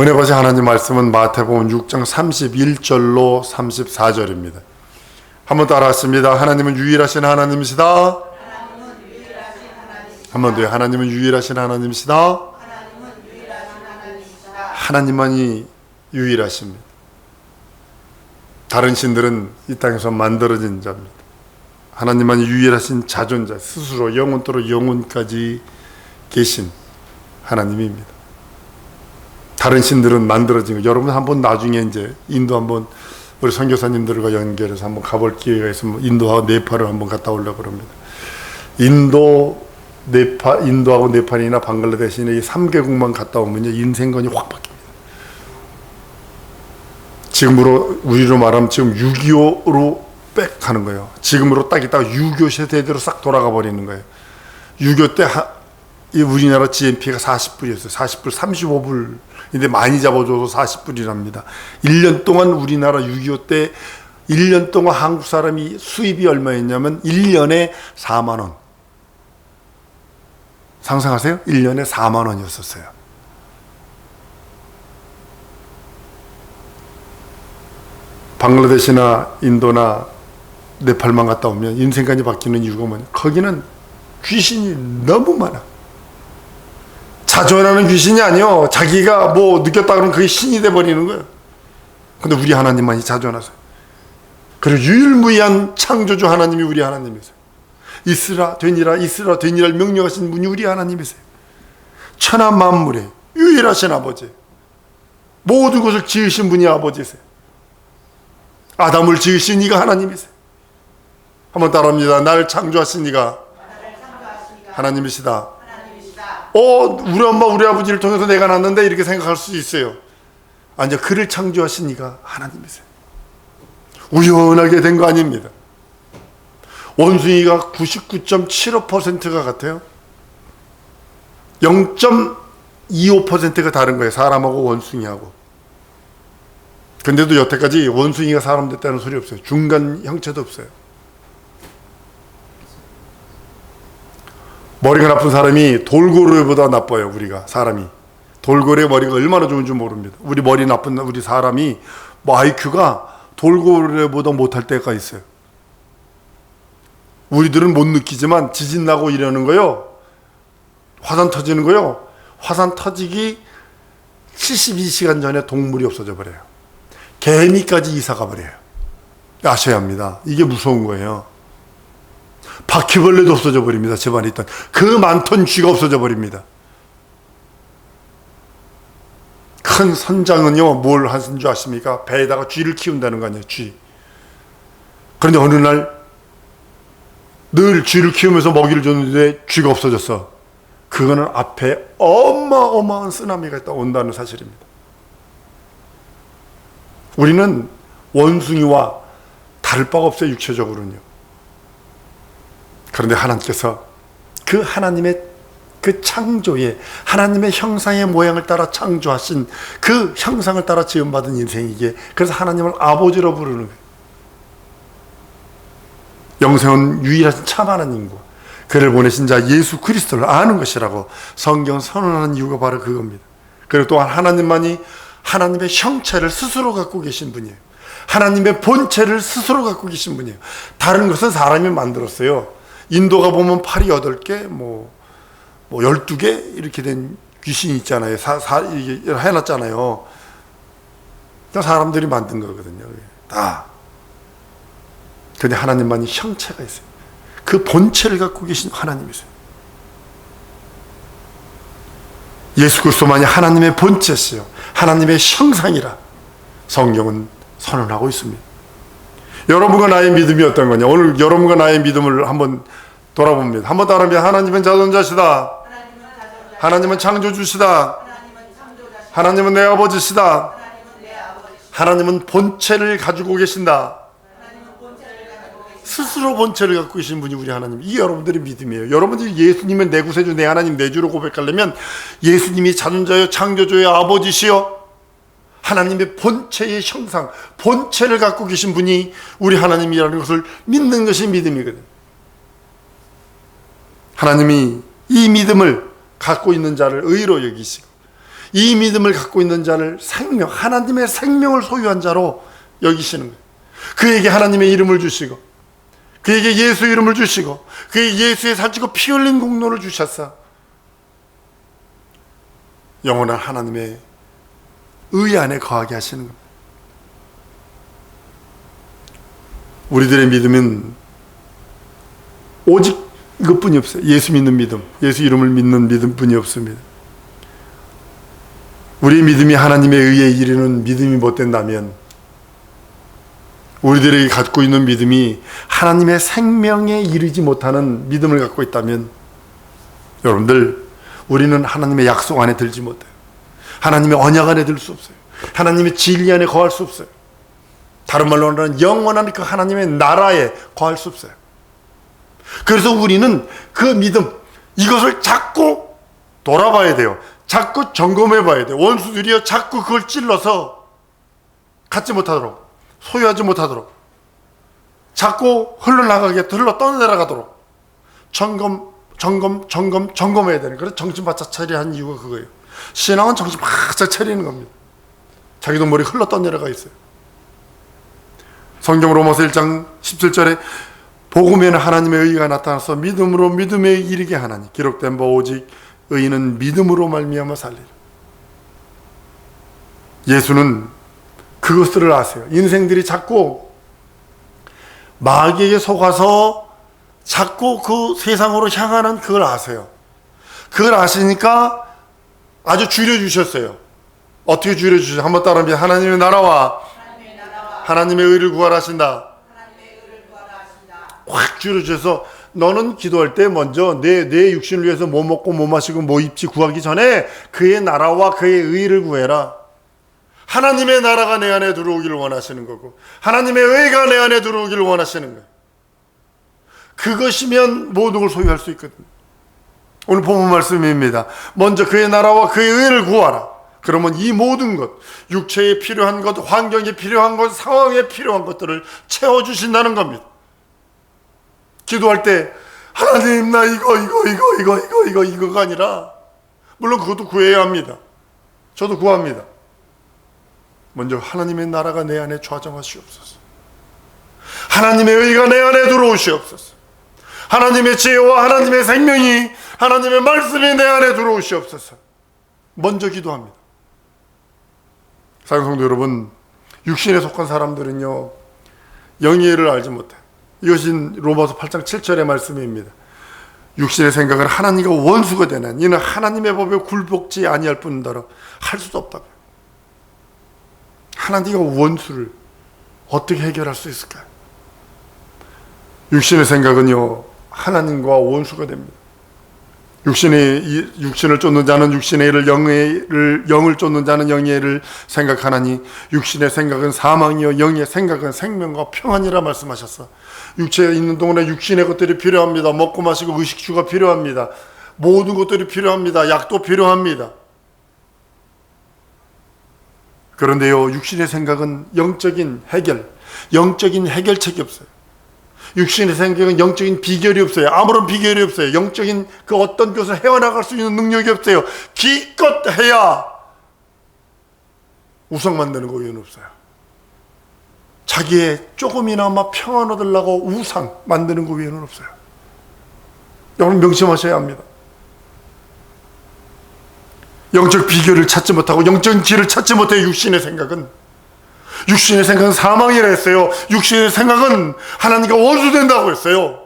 은혜 거시 하나님 말씀은 마태복음 6장 31절로 34절입니다. 한번 따라하십니다. 하나님은 유일하신 하나님이시다. 한번 더요. 하나님은 유일하신 하나님이시다. 하나님만이 유일하십니다. 다른 신들은 이 땅에서 만들어진 자입니다. 하나님만이 유일하신 자존자, 스스로 영원토록 영원까지 계신 하나님입니다. 다른 신들은 만들어진 거. 여러분 한번 나중에 이제 인도 한번 우리 선교사님들과 연결해서 한번 가볼 기회가 있으면 인도하고 네팔을 한번 갔다 오려고 그럽니다. 인도, 네팔, 인도하고 네팔이나 방글라데시나 이 3개국만 갔다 오면요. 인생관이 확 바뀝니다. 지금으로 우리로 말하면 지금 6.25로 빽 하는 거예요. 지금으로 딱 있다가 6.25 세대대로 싹 돌아가 버리는 거예요. 6.25 때 이 우리나라 GNP가 40불이었어요. 40불, 35불. 근데 많이 잡아줘도 40불이랍니다. 1년 동안 우리나라 6.25 때 1년 동안 한국 사람이 수입이 얼마였냐면 1년에 4만 원. 상상하세요? 1년에 4만 원이었었어요. 방글라데시나 인도나 네팔만 갔다 오면 인생관이 바뀌는 이유가 뭐냐? 거기는 귀신이 너무 많아. 자존하는 귀신이 아니요. 자기가 뭐 느꼈다 그러면 그게 신이 돼 버리는 거예요. 근데 우리 하나님만이 자존하세요. 그리고 유일무이한 창조주 하나님이 우리 하나님이세요. 있으라 되니라 있으라 되니라 명령하신 분이 우리 하나님이세요. 천하 만물의 유일하신 아버지. 모든 것을 지으신 분이 아버지세요. 아담을 지으신 이가 하나님이세요. 한번 따라합니다. 날 창조하신 이가 하나님이시다. 어, 우리 엄마, 우리 아버지를 통해서 내가 낳는데 이렇게 생각할 수 있어요. 아니요, 그를 창조하신 이가 하나님이세요. 우연하게 된 거 아닙니다. 원숭이가 99.75%가 같아요. 0.25%가 다른 거예요. 사람하고 원숭이하고. 근데도 여태까지 원숭이가 사람 됐다는 소리 없어요. 중간 형체도 없어요. 머리가 나쁜 사람이 돌고래보다 나빠요, 우리가, 사람이. 돌고래 머리가 얼마나 좋은지 모릅니다. 우리 머리 나쁜, 우리 사람이, 뭐, IQ가 돌고래보다 못할 때가 있어요. 우리들은 못 느끼지만 지진 나고 이러는 거요. 화산 터지는 거요. 화산 터지기 72시간 전에 동물이 없어져 버려요. 개미까지 이사가 버려요. 아셔야 합니다. 이게 무서운 거예요. 바퀴벌레도 없어져 버립니다. 집안에 있던 그 많던 쥐가 없어져 버립니다. 큰 선장은요 뭘 하는 줄 아십니까? 배에다가 쥐를 키운다는 거 아니에요. 쥐. 그런데 어느 날 늘 쥐를 키우면서 먹이를 줬는데 쥐가 없어졌어. 그거는 앞에 어마어마한 쓰나미가 있다 온다는 사실입니다. 우리는 원숭이와 다를 바가 없어요 육체적으로는요. 그런데 하나님께서 그 하나님의 그 창조의 하나님의 형상의 모양을 따라 창조하신 그 형상을 따라 지음받은 인생이기에 그래서 하나님을 아버지로 부르는 거예요. 영생은 유일하신 참 하나님과 그를 보내신 자 예수 그리스도를 아는 것이라고 성경 선언하는 이유가 바로 그겁니다. 그리고 또한 하나님만이 하나님의 형체를 스스로 갖고 계신 분이에요. 하나님의 본체를 스스로 갖고 계신 분이에요. 다른 것은 사람이 만들었어요. 인도가 보면 팔이 8개, 뭐, 뭐 12개 이렇게 된 귀신이 있잖아요. 사, 사, 이게 해놨잖아요. 사람들이 만든 거거든요. 다. 근데 하나님만이 형체가 있어요. 그 본체를 갖고 계신 하나님이세요. 예수 그리스도만이 하나님의 본체시요. 하나님의 형상이라 성경은 선언하고 있습니다. 여러분과 나의 믿음이 어떤 거냐? 오늘 여러분과 나의 믿음을 한번 돌아봅니다. 한 번 따라합니다. 하나님은 자존자시다. 하나님은 창조주시다. 하나님은 내 아버지시다. 하나님은 본체를 가지고 계신다. 스스로 본체를 갖고 계신 분이 우리 하나님. 이 여러분들의 믿음이에요. 여러분들이 예수님은 내 구세주, 내 하나님, 내 주로 고백하려면 예수님이 자존자요, 창조주요, 아버지시요. 하나님의 본체의 형상, 본체를 갖고 계신 분이 우리 하나님이라는 것을 믿는 것이 믿음이거든. 하나님이 이 믿음을 갖고 있는 자를 의로 여기시고 이 믿음을 갖고 있는 자를 생명, 하나님의 생명을 소유한 자로 여기시는 거예요. 그에게 하나님의 이름을 주시고, 그에게 예수 이름을 주시고, 그에게 예수의 살찌고 피 흘린 공로를 주셨어. 영원한 하나님의 의 안에 거하게 하시는 겁니다. 우리들의 믿음은 오직 이것뿐이 없어요. 예수 믿는 믿음, 예수 이름을 믿는 믿음뿐이 없습니다. 우리 믿음이 하나님의 의에 이르는 믿음이 못 된다면 우리들에게 갖고 있는 믿음이 하나님의 생명에 이르지 못하는 믿음을 갖고 있다면 여러분들 우리는 하나님의 약속 안에 들지 못해요. 하나님의 언약 안에 들 수 없어요. 하나님의 진리 안에 거할 수 없어요. 다른 말로는 영원한 그 하나님의 나라에 거할 수 없어요. 그래서 우리는 그 믿음 이것을 자꾸 돌아봐야 돼요. 자꾸 점검해 봐야 돼요. 원수들이요 자꾸 그걸 찔러서 갖지 못하도록 소유하지 못하도록 자꾸 흘러나가게 흘러 떠내려가도록 점검 점검 점검 점검해야 되는 그래서 정신 바짝 차려야 한 이유가 그거예요. 신앙은 정신 바짝 차리는 겁니다. 자기도 머리 흘러 떠내려가 있어요. 성경 로마서 1장 17절에 복음에는 하나님의 의가 나타나서 믿음으로 믿음에 이르게 하나니 기록된 바 오직 의인은 믿음으로 말미암아 살리라. 예수는 그것들을 아세요. 인생들이 자꾸 마귀에게 속아서 자꾸 그 세상으로 향하는 그걸 아세요. 그걸 아시니까 아주 줄여주셨어요. 어떻게 줄여주셨어요? 한번 따라하면 하나님의 나라와 하나님의 의를 구하라신다. 확 줄여주셔서 너는 기도할 때 먼저 내, 내 육신을 위해서 뭐 먹고 뭐 마시고 뭐 입지 구하기 전에 그의 나라와 그의 의를 구해라. 하나님의 나라가 내 안에 들어오기를 원하시는 거고 하나님의 의가 내 안에 들어오기를 원하시는 거예요. 그것이면 모든 걸 소유할 수 있거든요. 오늘 본문 말씀입니다. 먼저 그의 나라와 그의 의를 구하라. 그러면 이 모든 것, 육체에 필요한 것, 환경에 필요한 것, 상황에 필요한 것들을 채워주신다는 겁니다. 기도할 때, 하나님, 나 이거, 이거, 이거, 이거, 이거, 이거, 이거가 아니라, 물론 그것도 구해야 합니다. 저도 구합니다. 먼저 하나님의 나라가 내 안에 좌정하시옵소서. 하나님의 의가 내 안에 들어오시옵소서. 하나님의 지혜와 하나님의 생명이, 하나님의 말씀이 내 안에 들어오시옵소서. 먼저 기도합니다. 사랑성도 여러분, 육신에 속한 사람들은요, 영예를 알지 못해. 이것이 로마서 8장 7절의 말씀입니다. 육신의 생각은 하나님과 원수가 되는 이는 하나님의 법에 굴복지 아니할 뿐더러 할 수도 없다고. 하나님과 원수를 어떻게 해결할 수 있을까요? 육신의 생각은요, 하나님과 원수가 됩니다. 육신의 육신을 쫓는 자는 육신의 일을 영의 영을 쫓는 자는 영의 일을 생각하나니 육신의 생각은 사망이요 영의 생각은 생명과 평안이라 말씀하셨어. 육체에 있는 동안에 육신의 것들이 필요합니다. 먹고 마시고 의식주가 필요합니다. 모든 것들이 필요합니다. 약도 필요합니다. 그런데요, 육신의 생각은 영적인 해결, 영적인 해결책이 없어요. 육신의 생각은 영적인 비결이 없어요. 아무런 비결이 없어요. 영적인 그 어떤 것을 헤어나갈 수 있는 능력이 없어요. 기껏 해야 우상 만드는 거 외에는 없어요. 자기의 조금이나마 평안 얻으려고 우상 만드는 거 외에는 없어요. 여러분 명심하셔야 합니다. 영적 비결을 찾지 못하고 영적 길을 찾지 못해 육신의 생각은 육신의 생각은 사망이라 했어요. 육신의 생각은 하나님과 원수된다고 했어요.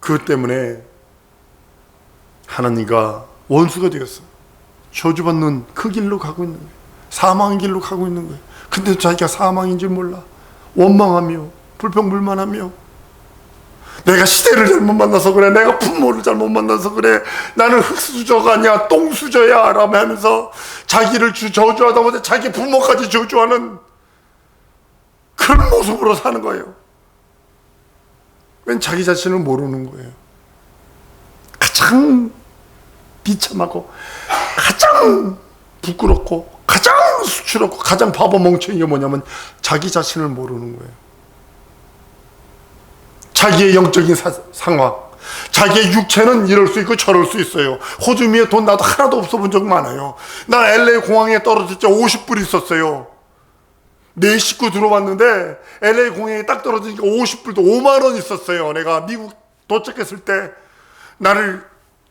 그 때문에 하나님과 원수가 되었어. 저주받는 그 길로 가고 있는 거예요. 사망의 길로 가고 있는 거예요. 근데 자기가 사망인 줄 몰라. 원망하며 불평불만하며 내가 시대를 잘못 만나서 그래. 내가 부모를 잘못 만나서 그래. 나는 흙수저가 아니야. 똥수저야. 라며 하면서 자기를 주, 저주하다 보니 자기 부모까지 저주하는 그런 모습으로 사는 거예요. 왠 자기 자신을 모르는 거예요. 가장 비참하고 가장 부끄럽고 가장 수치롭고 가장 바보 멍청이가 뭐냐면 자기 자신을 모르는 거예요. 자기의 영적인 사, 상황, 자기의 육체는 이럴 수 있고 저럴 수 있어요. 호주미에 돈 나도 하나도 없어 본 적 많아요. 나 LA 공항에 떨어질 때 50불 있었어요. 내 식구 들어왔는데 LA 공항에 딱 떨어지니까 50불도 5만 원 있었어요. 내가 미국 도착했을 때 나를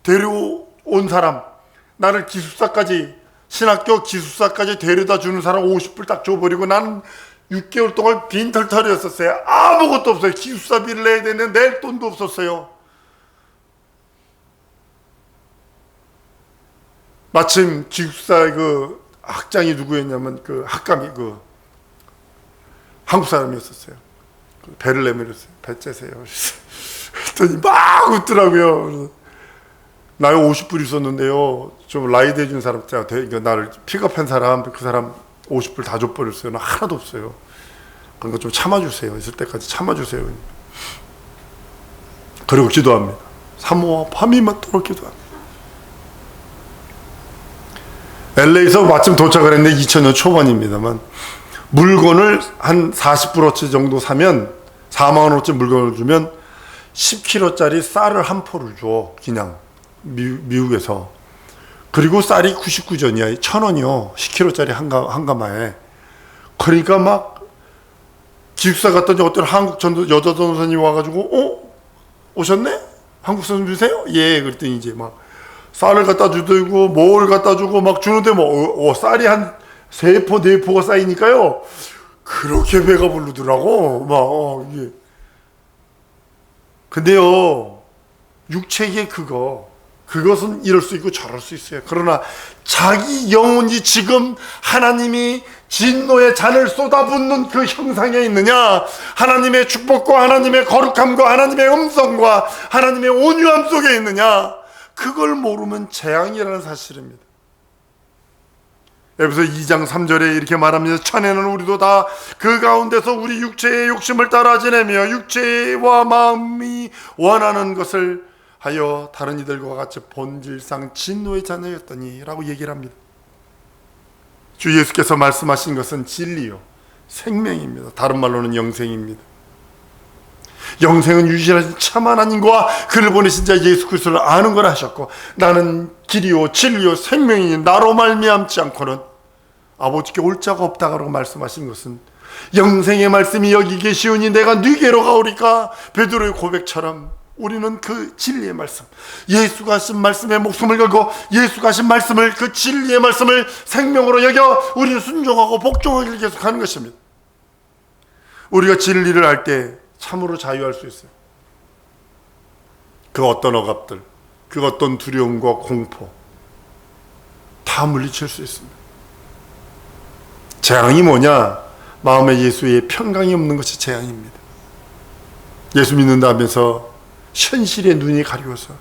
데려온 사람, 나를 기숙사까지 신학교 기숙사까지 데려다 주는 사람 50불 딱 줘버리고 나는 6개월 동안 빈털털이었었어요. 아무것도 없어요. 기숙사비를 내야 되는데 낼 돈도 없었어요. 마침 기숙사 그 학장이 누구였냐면 그 학감이 그 한국 사람이었었어요. 그 배를 내밀었어요. 배 째세요. 그랬더니 막 웃더라고요. 나이 50불 있었는데요. 좀 라이드 해준 사람, 그러니까 나를 픽업한 사람, 그 사람 50불 다 줘버렸어요. 나 하나도 없어요. 그러니까 좀 참아주세요. 있을 때까지 참아주세요. 그리고 기도합니다. 사모와 밤이 맞도록 기도합니다. LA에서 마침 도착을 했는데 2000년 초반입니다만 물건을 한 40불어치 정도 사면 4만 원어치 물건을 주면 10kg짜리 쌀을 한 포를 줘 그냥 미, 미국에서 그리고 쌀이 99전이야. 1000원이요. 10kg짜리 한, 가, 한 가마에. 그러니까 막 기숙사 갔더니 어떤 한국 전도 여자 전도사님이 와가지고 어? 오셨네? 한국 선생님이세요? 예. 그랬더니 이제 막 쌀을 갖다 주고 뭘 갖다 주고 막 주는데 뭐 어, 어, 쌀이 한 세 포 네 포가 쌓이니까요. 그렇게 배가 부르더라고. 막 어, 이게. 근데요 육체의 그거 그것은 이럴 수 있고 저럴 수 있어요. 그러나 자기 영혼이 지금 하나님이 진노의 잔을 쏟아붓는 그 형상에 있느냐? 하나님의 축복과 하나님의 거룩함과 하나님의 음성과 하나님의 온유함 속에 있느냐? 그걸 모르면 재앙이라는 사실입니다. 에베소 2장 3절에 이렇게 말합니다. 천에는 우리도 다 그 가운데서 우리 육체의 욕심을 따라 지내며 육체와 마음이 원하는 것을 하여 다른 이들과 같이 본질상 진노의 자녀였더니라고 얘기를 합니다. 주 예수께서 말씀하신 것은 진리요 생명입니다. 다른 말로는 영생입니다. 영생은 유일하신 참 하나님과 그를 보내신 자 예수 그리스도를 아는 걸 하셨고 나는 길이요 진리요 생명이니 나로 말미암지 않고는 아버지께 올 자가 없다라고 말씀하신 것은 영생의 말씀이 여기 계시오니 내가 네게로 가오리까 베드로의 고백처럼 우리는 그 진리의 말씀 예수가 하신 말씀에 목숨을 걸고 예수가 하신 말씀을 그 진리의 말씀을 생명으로 여겨 우리는 순종하고 복종하기를 계속하는 것입니다 우리가 진리를 알 때 참으로 자유할 수 있어요. 그 어떤 억압들, 그 어떤 두려움과 공포 다 물리칠 수 있습니다. 재앙이 뭐냐? 마음에 예수의 평강이 없는 것이 재앙입니다. 예수 믿는다면서 현실의 눈이 가리워서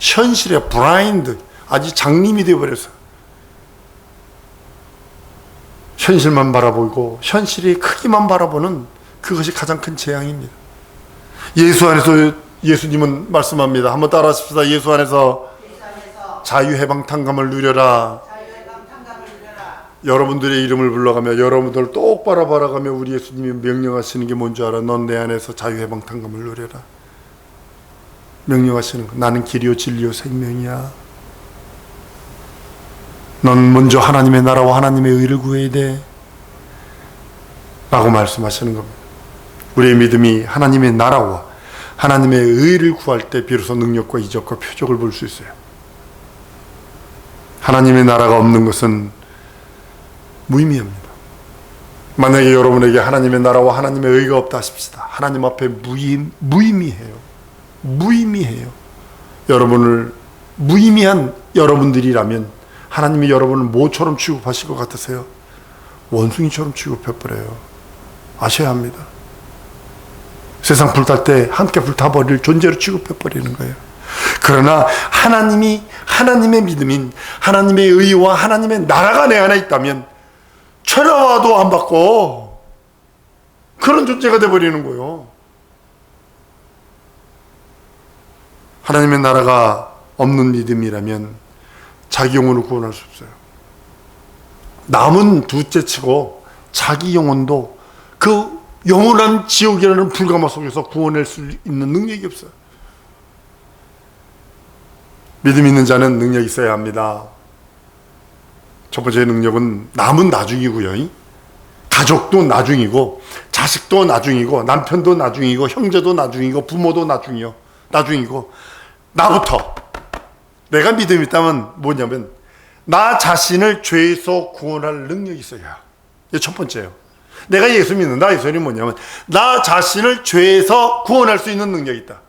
현실의 브라인드 아주 장님이 되어버려서 현실만 바라보고 현실의 크기만 바라보는 그것이 가장 큰 재앙입니다. 예수 안에서 예수님은 말씀합니다. 한번 따라하십시다. 예수 안에서 자유해방탄감을 누려라. 여러분들의 이름을 불러가며 여러분들을 똑바로 바라가며 우리 예수님이 명령하시는 게 뭔지 알아? 넌 내 안에서 자유해방탄감을 누려라. 명령하시는 거. 나는 길이요 진리요 생명이야. 넌 먼저 하나님의 나라와 하나님의 의를 구해야 돼. 라고 말씀하시는 겁니다. 우리의 믿음이 하나님의 나라와 하나님의 의를 구할 때 비로소 능력과 이적과 표적을 볼 수 있어요. 하나님의 나라가 없는 것은 무의미합니다. 만약에 여러분에게 하나님의 나라와 하나님의 의가 없다 하십시다. 하나님 앞에 무의, 무의미해요. 무의미해요. 여러분을 무의미한 여러분들이라면 하나님이 여러분을 뭐처럼 취급하실 것 같으세요? 원숭이처럼 취급해버려요. 아셔야 합니다. 세상 불탈 때 함께 불타버릴 존재로 취급해버리는 거예요. 그러나 하나님이 하나님의 믿음인 하나님의 의와 하나님의 나라가 내 안에 있다면 천하와도 안 받고 그런 존재가 돼버리는 거예요. 하나님의 나라가 없는 믿음이라면 자기 영혼을 구원할 수 없어요. 남은 둘째 치고 자기 영혼도 그 영원한 지옥이라는 불가마 속에서 구원할 수 있는 능력이 없어요. 믿음 있는 자는 능력이 있어야 합니다. 첫 번째 능력은 남은 나중이고요. 이. 가족도 나중이고 자식도 나중이고 남편도 나중이고 형제도 나중이고 부모도 나중이요. 나중이고 나부터 내가 믿음이 있다면 뭐냐면 나 자신을 죄에서 구원할 능력이 있어야. 이게 첫 번째예요. 내가 예수 믿는다. 이 소리 뭐냐면 나 자신을 죄에서 구원할 수 있는 능력이 있다.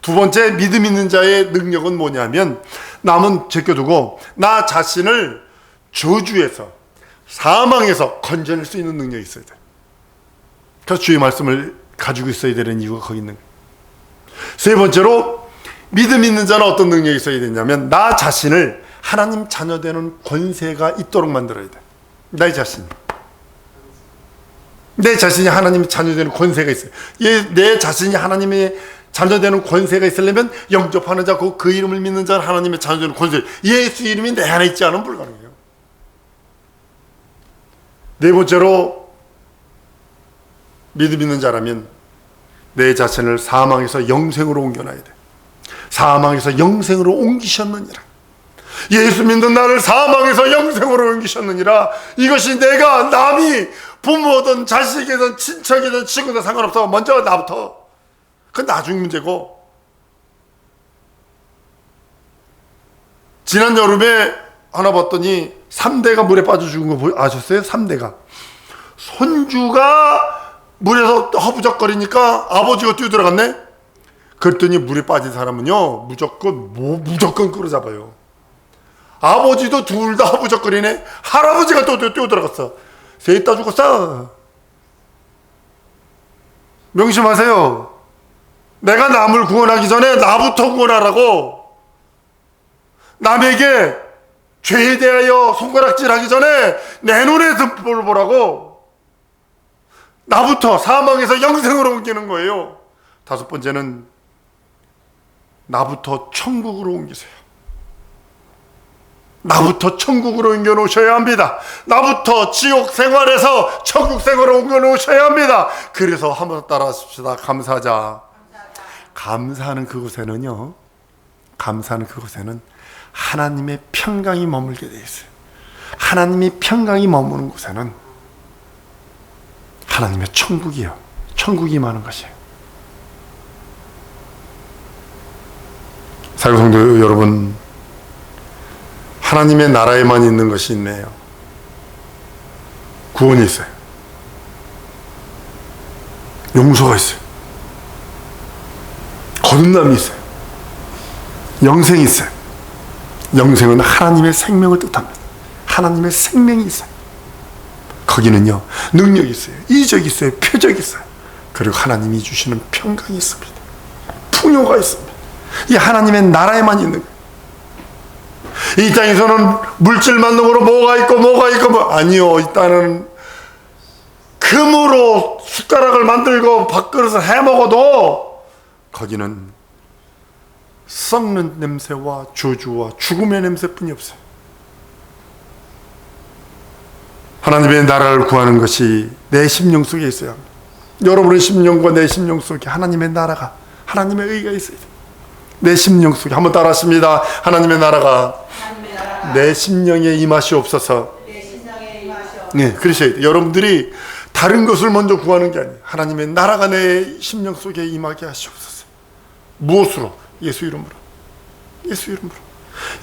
두 번째 믿음 있는 자의 능력은 뭐냐면 남은 제껴두고 나 자신을 저주에서 사망에서 건져낼 수 있는 능력이 있어야 돼. 그래서 주의 말씀을 가지고 있어야 되는 이유가 거기 있는 거예요. 세 번째로 믿음 있는 자는 어떤 능력이 있어야 되냐면 나 자신을 하나님 자녀 되는 권세가 있도록 만들어야 돼. 나의 자신. 내 자신이 하나님의 자녀 되는 권세가 있어요. 얘, 내 자신이 하나님의 자녀 되는 권세가 있으려면 영접하는 자, 그, 그 이름을 믿는 자는 하나님의 자녀 되는 권세. 예수 이름이 내 안에 있지 않으면 불가능해요. 네 번째로 믿음 있는 자라면 내 자신을 사망에서 영생으로 옮겨놔야 돼. 사망에서 영생으로 옮기셨느니라. 예수 믿는 나를 사망에서 영생으로 옮기셨느니라. 이것이 내가 남이 부모든 자식이든 친척이든 친구든 상관없어. 먼저 나부터. 그건 나중 문제고. 지난 여름에 하나 봤더니 3대가 물에 빠져 죽은 거 보- 아셨어요? 3대가. 손주가 물에서 허부적거리니까 아버지가 뛰어들어갔네? 그랬더니 물에 빠진 사람은요, 무조건, 뭐, 무조건 끌어잡아요. 아버지도 둘 다 허부적거리네? 할아버지가 또 뛰어- 뛰어들어갔어. 셋 다 죽었어. 명심하세요. 내가 남을 구원하기 전에 나부터 구원하라고. 남에게 죄에 대하여 손가락질 하기 전에 내 눈에 등불 보라고. 나부터 사망에서 영생으로 옮기는 거예요. 다섯 번째는 나부터 천국으로 옮기세요. 나부터 천국으로 옮겨 놓으셔야 합니다. 나부터 지옥 생활에서 천국 생활로 옮겨 놓으셔야 합니다. 그래서 한번 따라 하십시다. 감사하자. 감사하는 그곳에는요. 감사하는 그곳에는 하나님의 평강이 머물게 되어 있어요. 하나님의 평강이 머무는 곳에는 하나님의 천국이요. 천국이 많은 것이에요. 사랑성도 여러분, 하나님의 나라에만 있는 것이 있네요. 구원이 있어요. 용서가 있어요. 거듭남이 있어요. 영생이 있어요. 영생은 하나님의 생명을 뜻합니다. 하나님의 생명이 있어요. 거기는요, 능력이 있어요. 이적이 있어요. 표적이 있어요. 그리고 하나님이 주시는 평강이 있습니다. 풍요가 있습니다. 이 하나님의 나라에만 있는. 이 땅에서는 물질 만능으로 뭐가 있고 뭐가 있고 뭐 아니요. 이 땅은 금으로 숟가락을 만들고 밥그릇을 해 먹어도 거기는 썩는 냄새와 저주와 죽음의 냄새뿐이 없어요. 하나님의 나라를 구하는 것이 내 심령 속에 있어야 합니다. 여러분의 심령과 내 심령 속에 하나님의 나라가 하나님의 의가 있어야 돼요. 내 심령 속에 한번 따라하십니다. 하나님의 나라가 내 심령에 임하시옵소서. 네, 그러셔야 돼요. 여러분들이 다른 것을 먼저 구하는 게 아니에요. 하나님의 나라가 내 심령 속에 임하게 하시옵소서. 무엇으로? 예수 이름으로. 예수 이름으로.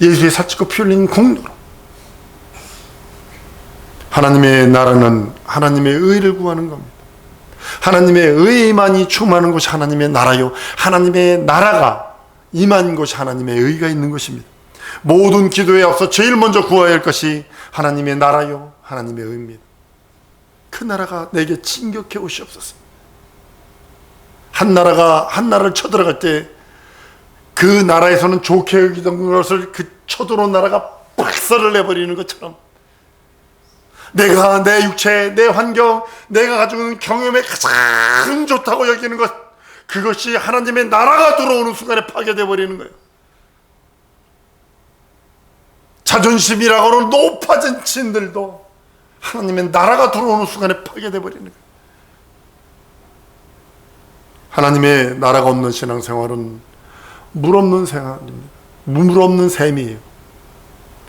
예수의 사치고 피 흘린 공로로. 하나님의 나라는 하나님의 의를 구하는 겁니다. 하나님의 의만이 충만한 것이 하나님의 나라요. 하나님의 나라가 임한 것이 하나님의 의가 있는 것입니다. 모든 기도에 앞서 제일 먼저 구해야 할 것이 하나님의 나라요. 하나님의 의입니다. 그 나라가 내게 진격해 오시옵소서. 한 나라가 한 나라를 쳐들어갈 때 그 나라에서는 좋게 여기던 것을 그 쳐들어온 나라가 박살을 내버리는 것처럼 내가 내 육체, 내 환경, 내가 가지고 있는 경험에 가장 좋다고 여기는 것 그것이 하나님의 나라가 들어오는 순간에 파괴돼 버리는 거예요. 자존심이라고는 높아진 친들도 하나님의 나라가 들어오는 순간에 파괴돼 버리는 거예요. 하나님의 나라가 없는 신앙생활은 물 없는 생활입니다. 물 없는 셈이에요.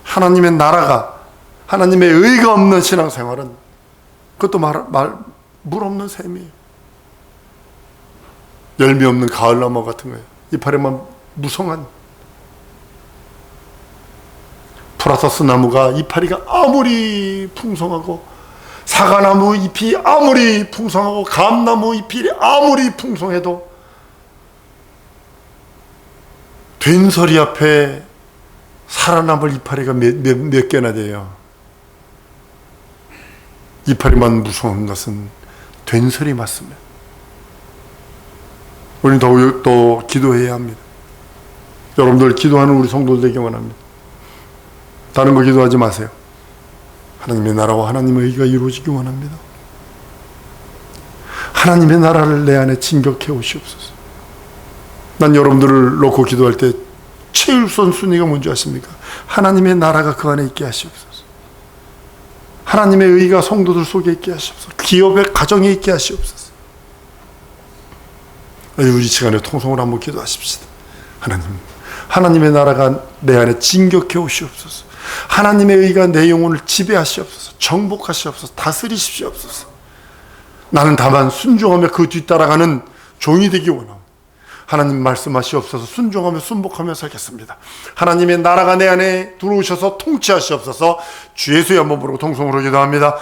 하나님의 나라가 하나님의 의가 없는 신앙생활은 그것도 말, 말, 물 없는 셈이에요. 열매 없는 가을나무 같은 거예요. 이파리만 무성한 프라서스 나무가 이파리가 아무리 풍성하고 사과나무 잎이 아무리 풍성하고 감나무 잎이 아무리 풍성해도 된소리 앞에 살아남을 이파리가 몇, 몇, 몇 개나 돼요. 이파리만 무성한 것은 된소리 맞습니다. 우리는 더욱 또 기도해야 합니다. 여러분들 기도하는 우리 성도들 되기 원합니다. 다른 거 기도하지 마세요. 하나님의 나라와 하나님의 의가 이루어지기 원합니다. 하나님의 나라를 내 안에 진격해 오시옵소서. 난 여러분들을 놓고 기도할 때 최우선 순위가 뭔지 아십니까? 하나님의 나라가 그 안에 있게 하시옵소서. 하나님의 의가 성도들 속에 있게 하시옵소서. 기업의 가정에 있게 하시옵소서. 우리 시간에 통성으로 한번 기도하십시다. 하나님, 하나님의 나라가 내 안에 진격해 오시옵소서. 하나님의 의가 내 영혼을 지배하시옵소서. 정복하시옵소서. 다스리십시옵소서. 나는 다만 순종하며 그 뒤따라가는 종이 되기 원합니다. 하나님 말씀하시옵소서 순종하며 순복하며 살겠습니다. 하나님의 나라가 내 안에 들어오셔서 통치하시옵소서 주 예수의 한번 부르고 통성으로 기도합니다.